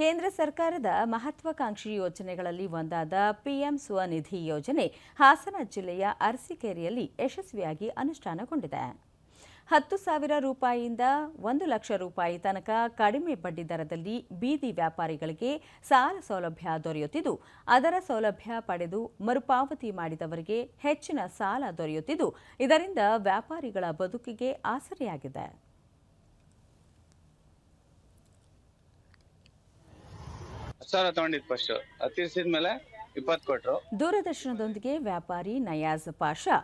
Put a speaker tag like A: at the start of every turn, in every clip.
A: ಕೇಂದ್ರ ಸರ್ಕಾರದ ಮಹತ್ವಾಕಾಂಕ್ಷಿ ಯೋಜನೆಗಳಲ್ಲಿ ಒಂದಾದ ಪಿಎಂ ಸ್ವನಿಧಿ ಯೋಜನೆ ಹಾಸನ ಜಿಲ್ಲೆಯ ಅರಸಿಕೇರಿಯಲ್ಲಿ ಯಶಸ್ವಿಯಾಗಿ ಅನುಷ್ಠಾನಗೊಂಡಿದೆ. ಹತ್ತು ಸಾವಿರ ರೂಪಾಯಿಯಿಂದ ಒಂದು ಲಕ್ಷ ರೂಪಾಯಿ ತನಕ ಕಡಿಮೆ ಬಡ್ಡಿ ದರದಲ್ಲಿ ಬೀದಿ ವ್ಯಾಪಾರಿಗಳಿಗೆ ಸಾಲ ಸೌಲಭ್ಯ ದೊರೆಯುತ್ತಿದ್ದು, ಅದರ ಸೌಲಭ್ಯ ಪಡೆದು ಮರುಪಾವತಿ ಮಾಡಿದವರಿಗೆ ಹೆಚ್ಚಿನ ಸಾಲ ದೊರೆಯುತ್ತಿದ್ದು, ಇದರಿಂದ ವ್ಯಾಪಾರಿಗಳ ಬದುಕಿಗೆ ಆಸರೆಯಾಗಿದೆ.
B: ಹತ್ತು ಸಾವಿರ ತಗೊಂಡಿದ್ದು ಫಸ್ಟ್ ಹತ್ತಿಸಿದ ಮೇಲೆ ಇಪ್ಪತ್ತು ಕೊಟ್ರು.
A: ದೂರದರ್ಶನದೊಂದಿಗೆ ವ್ಯಾಪಾರಿ ನಯಾಜ್ ಪಾಷಾ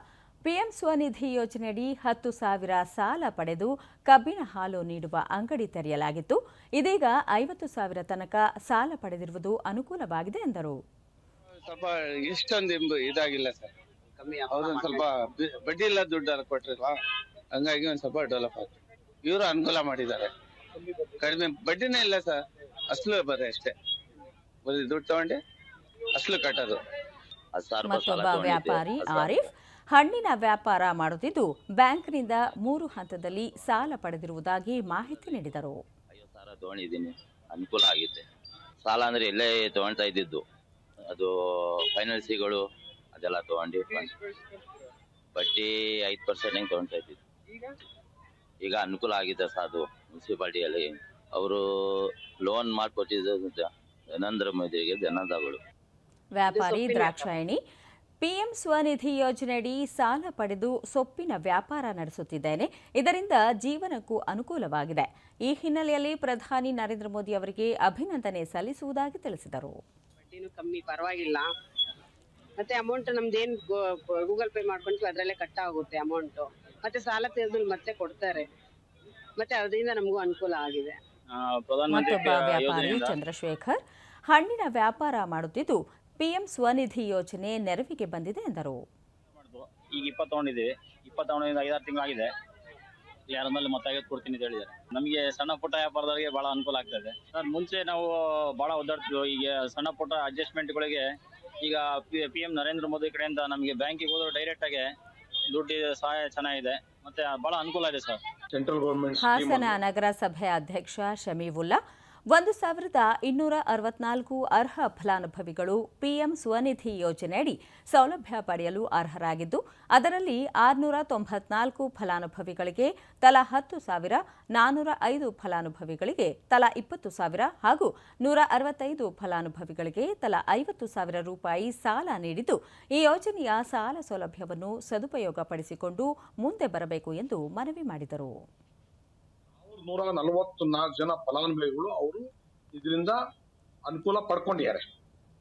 A: ಪಿಎಂ ಸ್ವನಿಧಿ ಯೋಜನೆಯಡಿ ಹತ್ತು ಸಾವಿರ ಸಾಲ ಪಡೆದು ಕಬ್ಬಿನ ಹಾಲು ನೀಡುವ ಅಂಗಡಿ ತೆರೆಯಲಾಗಿತ್ತು. ಇದೀಗ ಐವತ್ತು ಸಾವಿರ ತನಕ ಸಾಲ ಪಡೆದಿರುವುದು ಅನುಕೂಲವಾಗಿದೆ ಎಂದರು.
B: ಸ್ವಲ್ಪ ಇಷ್ಟೊಂದು ಇದಾಗಿಲ್ಲ ಸರ್. ಹೌದೊಂದು ಸ್ವಲ್ಪ ಬಡ್ಡಿ ಇಲ್ಲ ದುಡ್ಡು ಕೊಟ್ಟಿಲ್ವಾ ಹಂಗಾಗಿ ಒಂದ್ ಸ್ವಲ್ಪ ಡೆವಲಪ್ ಆಯ್ತು. ಇವರು ಅನುಕೂಲ ಮಾಡಿದ್ದಾರೆ. ಕಡಿಮೆ ಬಡ್ಡಿನೇ ಇಲ್ಲ ಸರ್. ಅಸಲು ಬರೀ ಅಷ್ಟೇ. ಬರೀ ದುಡ್ಡು ತಗೊಂಡು ಅಸಲು ಕಟ್ಟೋದು.
A: ಮತ್ತೊಬ್ಬ ವ್ಯಾಪಾರಿ ಆರಿಫ್ ಹಣ್ಣಿನ ವ್ಯಾಪಾರ ಮಾಡುತ್ತಿದ್ದು ಬ್ಯಾಂಕ್ನಿಂದ ಮೂರು ಹಂತದಲ್ಲಿ ಸಾಲ ಪಡೆದಿರುವುದಾಗಿ ಮಾಹಿತಿ ನೀಡಿದರು.
C: ಅಯ್ಯೋ ತಗೊಂಡಿದ್ದೀನಿ ಅನುಕೂಲ ಆಗಿದೆ. ಸಾಲ ಅಂದ್ರೆ ಇಲ್ಲೇ ತಗೊಳ್ತಾ ಇದ್ದಿದ್ದು ಅದು ಫೈನಾನ್ಸಿಗಳು ಅದೆಲ್ಲ ತಗೊಂಡು ಬಡ್ಡಿ ಐದು ಪರ್ಸೆಂಟ್ ಹೆಂಗೆ ತಗೊಳ್ತಾ ಇದ್ದಿದ್ದು. ಈಗ ಅನುಕೂಲ ಆಗಿದೆ ಸರ್ ಅದು ಮುನ್ಸಿಪಾಲ್ಟಿಯಲ್ಲಿ. ಅವರು ಲೋನ್ ಮಾಡಿಕೊಟ್ಟಿದ್ದು ನರೇಂದ್ರ ಮೋದಿಗೆ ಧನ್ಯವಾದಗಳು
A: ವ್ಯಾಪಾರಿ ದ್ರಾಕ್ಷಾಯಣಿ ಪಿಎಂ ಸ್ವನಿಧಿ ಯೋಜನೆಯಡಿ ಸಾಲ ಪಡೆದು ಸೊಪ್ಪಿನ ವ್ಯಾಪಾರ ನಡೆಸುತ್ತಿದ್ದೇನೆ. ಇದರಿಂದ ಜೀವನಕ್ಕೂ ಅನುಕೂಲವಾಗಿದೆ. ಈ ಹಿನ್ನೆಲೆಯಲ್ಲಿ ಪ್ರಧಾನಿ ನರೇಂದ್ರ ಮೋದಿ ಅವರಿಗೆ ಅಭಿನಂದನೆ ಸಲ್ಲಿಸುವುದಾಗಿ ತಿಳಿಸಿದರು.
D: ಬಡ್ಡಿನೂ ಕಮ್ಮಿ ಪರವಾಗಿಲ್ಲ. ಮತ್ತೆ ಅಮೌಂಟ್ ನಮ್ದೇನ್ ಗೂಗಲ್ ಪೇ ಮಾಡ್ಕೊಂತೀವಿ ಅದ್ರಲ್ಲೇ ಕಟ್ ಆಗುತ್ತೆ ಅಮೌಂಟ್ ಮತ್ತೆ ಸಾಲ ತೆಗೆದು ಮತ್ತೆ ಕೊಡ್ತಾರೆ. ಮತ್ತೆ ಅದರಿಂದ ನಮಗೂ ಅನುಕೂಲ ಆಗಿದೆ.
A: ಮತ್ತೊಬ್ಬ ವ್ಯಾಪಾರಿ ಚಂದ್ರಶೇಖರ್ ಹಣ್ಣಿನ ವ್ಯಾಪಾರ ಮಾಡುತ್ತಿದ್ದು ಪಿಎಂ ಸ್ವನಿಧಿ ಯೋಜನೆ ನೆರವಿಗೆ ಬಂದಿದೆ ಎಂದರು.
E: ಈಗ ಇಪ್ಪತ್ತು ತಗೊಂಡಿದ್ದೀವಿ. ಇಪ್ಪತ್ತು ತಗೊಂಡಿದ್ದು ಐದಾರು ತಿಂಗಳಾಗಿದೆ. ಯಾರ ಮೇಲೆ ಮತ್ತೆ ಐವತ್ತು ಕೊಡ್ತೀನಿ ಅಂತ ಹೇಳಿದ್ದಾರೆ. ನಮಗೆ ಸಣ್ಣ ಪುಟ್ಟ ವ್ಯಾಪಾರದವರಿಗೆ ಬಹಳ ಅನುಕೂಲ ಆಗ್ತಾ ಇದೆ ಸರ್ ಮುಂಚೆ ನಾವು ಬಹಳ ಒದ್ದಾಡ್ತೀವಿ ಈಗ ಸಣ್ಣ ಪುಟ್ಟ ಅಡ್ಜಸ್ಟ್ಮೆಂಟ್ಗಳಿಗೆ ಈಗ ಪಿ ಎಂ ನರೇಂದ್ರ ಮೋದಿ ಕಡೆಯಿಂದ ನಮಗೆ ಬ್ಯಾಂಕಿಗೆ ಹೋದ್ರೆ ಡೈರೆಕ್ಟ್ ಆಗಿ ದುಡ್ಡು ಸಹಾಯ ಚೆನ್ನಾಗಿದೆ. ಮತ್ತೆ ಬಹಳ ಅನುಕೂಲ ಇದೆ ಸರ್.
F: ಸೆಂಟ್ರಲ್ ಗೌರ್ಮೆಂಟ್
A: ಹಾಸನ ನಗರಸಭೆ ಅಧ್ಯಕ್ಷ ಶಮೀವುಲ್ಲಾ ಒಂದು ಸಾವಿರದ ಇನ್ನೂರ ಅರವತ್ನಾಲ್ಕು ಅರ್ಹ ಫಲಾನುಭವಿಗಳು ಪಿಎಂ ಸ್ವನಿಧಿ ಯೋಜನೆಯಡಿ ಸೌಲಭ್ಯ ಪಡೆಯಲು ಅರ್ಹರಾಗಿದ್ದು, ಅದರಲ್ಲಿ ಆರುನೂರ ತೊಂಬತ್ನಾಲ್ಕು ಫಲಾನುಭವಿಗಳಿಗೆ ತಲಾ ಹತ್ತು ಸಾವಿರ ನಾನ್ನೂರ ಐದು ಫಲಾನುಭವಿಗಳಿಗೆ ತಲಾ ಇಪ್ಪತ್ತು ಸಾವಿರ ಹಾಗೂ ನೂರ ಅರವತ್ತೈದು ಫಲಾನುಭವಿಗಳಿಗೆ ತಲಾ ಐವತ್ತು ಸಾವಿರ ರೂಪಾಯಿ ಸಾಲ ನೀಡಿದ್ದು, ಈ ಯೋಜನೆಯ ಸಾಲ ಸೌಲಭ್ಯವನ್ನು ಸದುಪಯೋಗಪಡಿಸಿಕೊಂಡು ಮುಂದೆ ಬರಬೇಕು ಎಂದು ಮನವಿ ಮಾಡಿದರು.
F: ನೂರ ನಲವತ್ತು ನಾಲ್ಕು ಜನ ಫಲಾನುಭವಿಗಳು ಅವರು ಇದರಿಂದ ಅನುಕೂಲ ಪಡ್ಕೊಂಡಿದ್ದಾರೆ.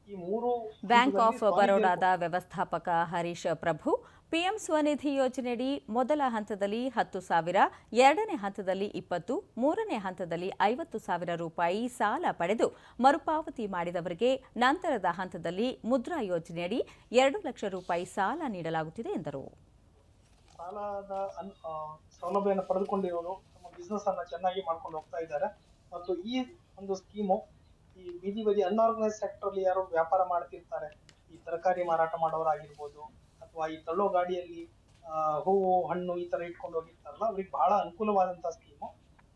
F: ಈ ಮೂರು
A: ಬ್ಯಾಂಕ್ ಆಫ್ ಬರೋಡಾದ ವ್ಯವಸ್ಥಾಪಕ ಹರೀಶ್ ಪ್ರಭು ಪಿಎಂ ಸ್ವನಿಧಿ ಯೋಜನೆಯಡಿ ಮೊದಲ ಹಂತದಲ್ಲಿ ಹತ್ತು ಸಾವಿರ ಎರಡನೇ ಹಂತದಲ್ಲಿ ಇಪ್ಪತ್ತು ಮೂರನೇ ಹಂತದಲ್ಲಿ ಐವತ್ತು ಸಾವಿರ ರೂಪಾಯಿ ಸಾಲ ಪಡೆದು ಮರುಪಾವತಿ ಮಾಡಿದವರಿಗೆ ನಂತರದ ಹಂತದಲ್ಲಿ ಮುದ್ರಾ ಯೋಜನೆಯಡಿ ಎರಡು ಲಕ್ಷ ರೂಪಾಯಿ ಸಾಲ ನೀಡಲಾಗುತ್ತಿದೆ ಎಂದರು.
G: ಬಿಸ್ನೆಸ್ ಅನ್ನ ಚೆನ್ನಾಗಿ ಮಾಡ್ಕೊಂಡು ಹೋಗ್ತಾ ಇದ್ದಾರೆ. ಮತ್ತು ಈ ಒಂದು ಸ್ಕೀಮು ಈ ಬೀದಿ ಬದಿ ಅನ್ಆರ್ಗನೈಸ್ ಸೆಕ್ಟರ್ ಅಲ್ಲಿ ಯಾರು ವ್ಯಾಪಾರ ಮಾಡ್ತಿರ್ತಾರೆ. ಈ ತರಕಾರಿ ಮಾರಾಟ ಮಾಡೋರಾಗಿರ್ಬೋದು, ಅಥವಾ ಈ ತಳ್ಳೋ ಗಾಡಿಯಲ್ಲಿ ಹೂವು, ಹಣ್ಣು ಈ ತರ ಇಟ್ಕೊಂಡು ಹೋಗಿರ್ತಾರಲ್ಲ, ಅವ್ರಿಗೆ ಬಹಳ ಅನುಕೂಲವಾದಂತಹ ಸ್ಕೀಮು.